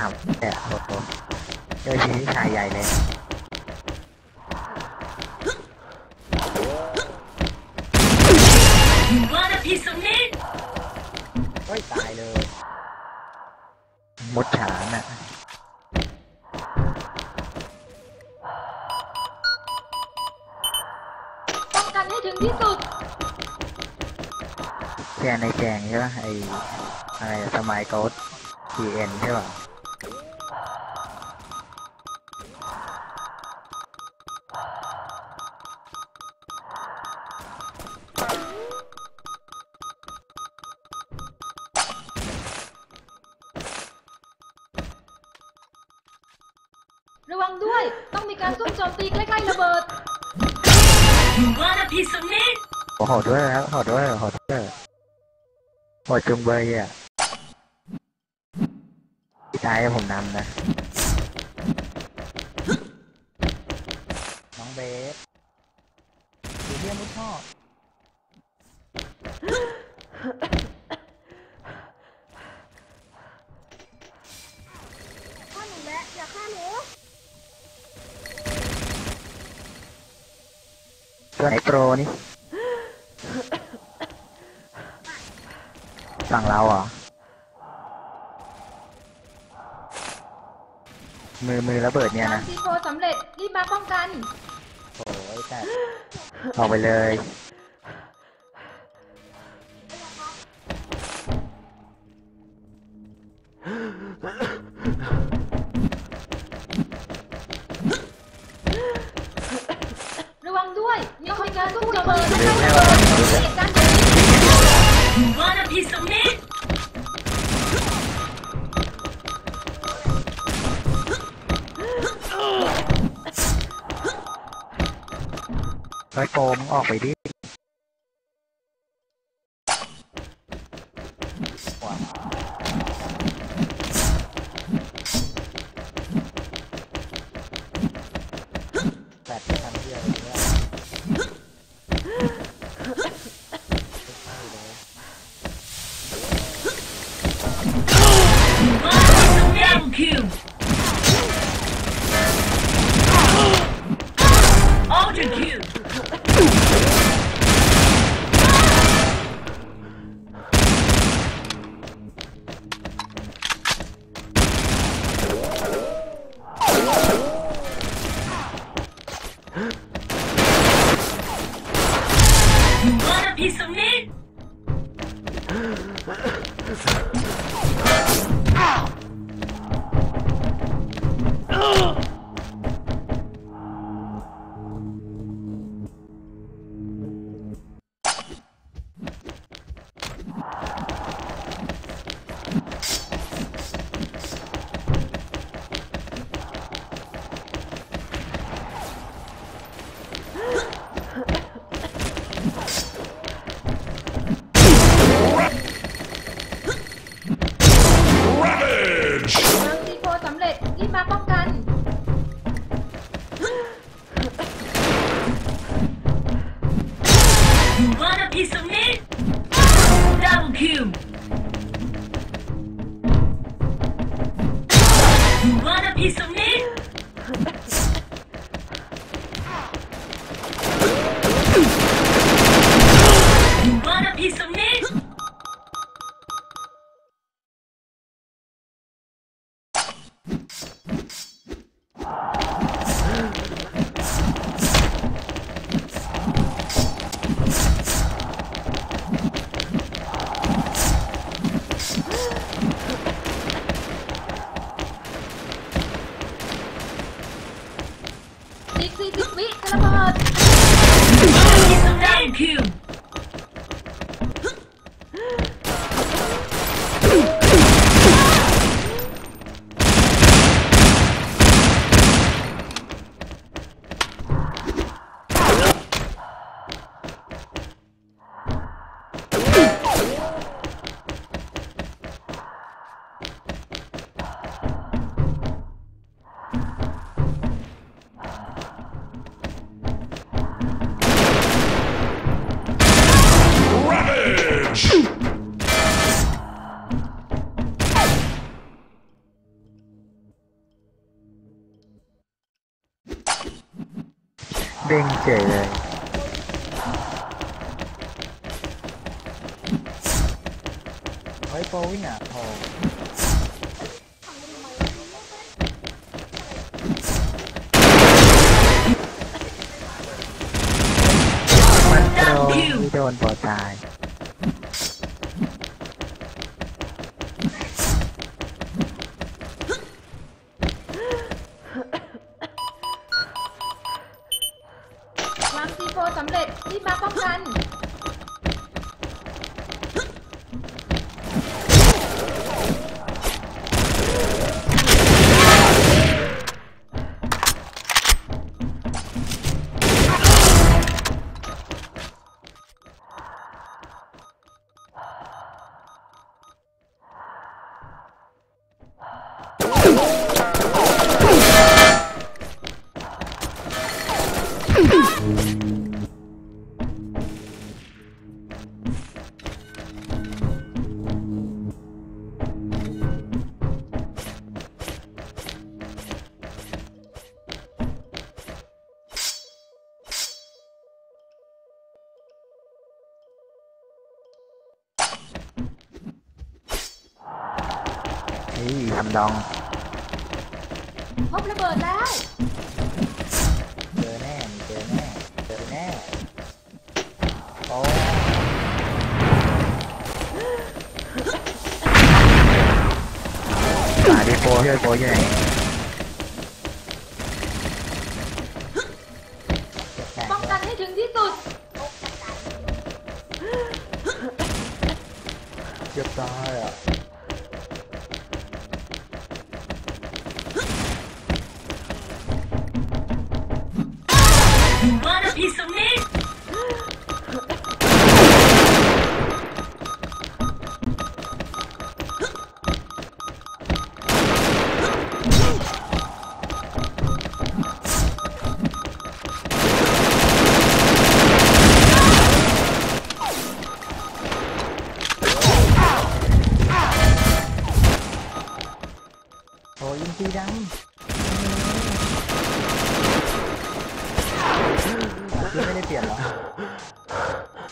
ทำแต่โอ้โหเจอทีนี้ชายใหญ่เลย You want a piece of me? เฮ้ยตายเลย มดฉานอะป้องกันให้ถึงที่สุดแจงในแจงใช่ป่ะไออะไรสมัยโกดทีเอ็นใช่ป่ะ ระวังด้วย ต้องมีการซุ่มโจมตีใกล้ๆระเบิด You want a piece of me? โอ้โหดด้วยครับโหดด้วยโหดด้วยโหดจุงเบยอะพี่ตายให้ผมนำนะ น้องเบสสีเรียมุดท่อ ตัวไหนโปรนี่ ฝั่งเราเหรอ มือมือระเบิดเนี่ยการนะซีโฟสำเร็จรีบมาป้องกัน โอ้ยแต่ออกไปเลย อ้ยโปมออกไปดิ Ah! Humana Pistol เด้งเฉยเนี่ทำดองพบระเบิดแล้วเจอแน่มีเจอแน่เจอแน่โอ้หาดีโฟช่วยโฟอยู่ไห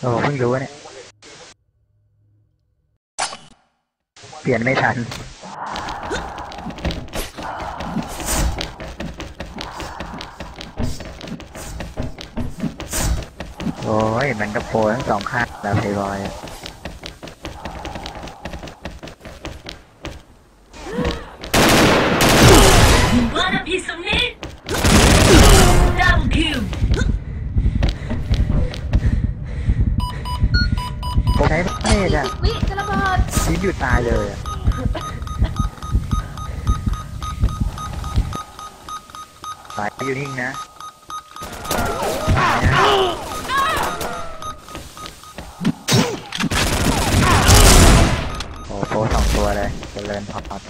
โอ้เพิ่งรู้เนี่ย เปลี่ยนไม่ทันโอ้ย มันกระโปรงทั้งสองข้างแล้วไปลย์บอย อยู่ตายเลยอะไปอยู่นิ่งนะโอ้โหสองตัวเลยเจริญพอด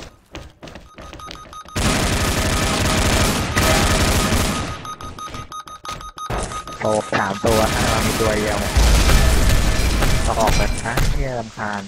โอ้สามตัวนะเรามีตัวเดียวออกแบบนะเที่ลำคาญ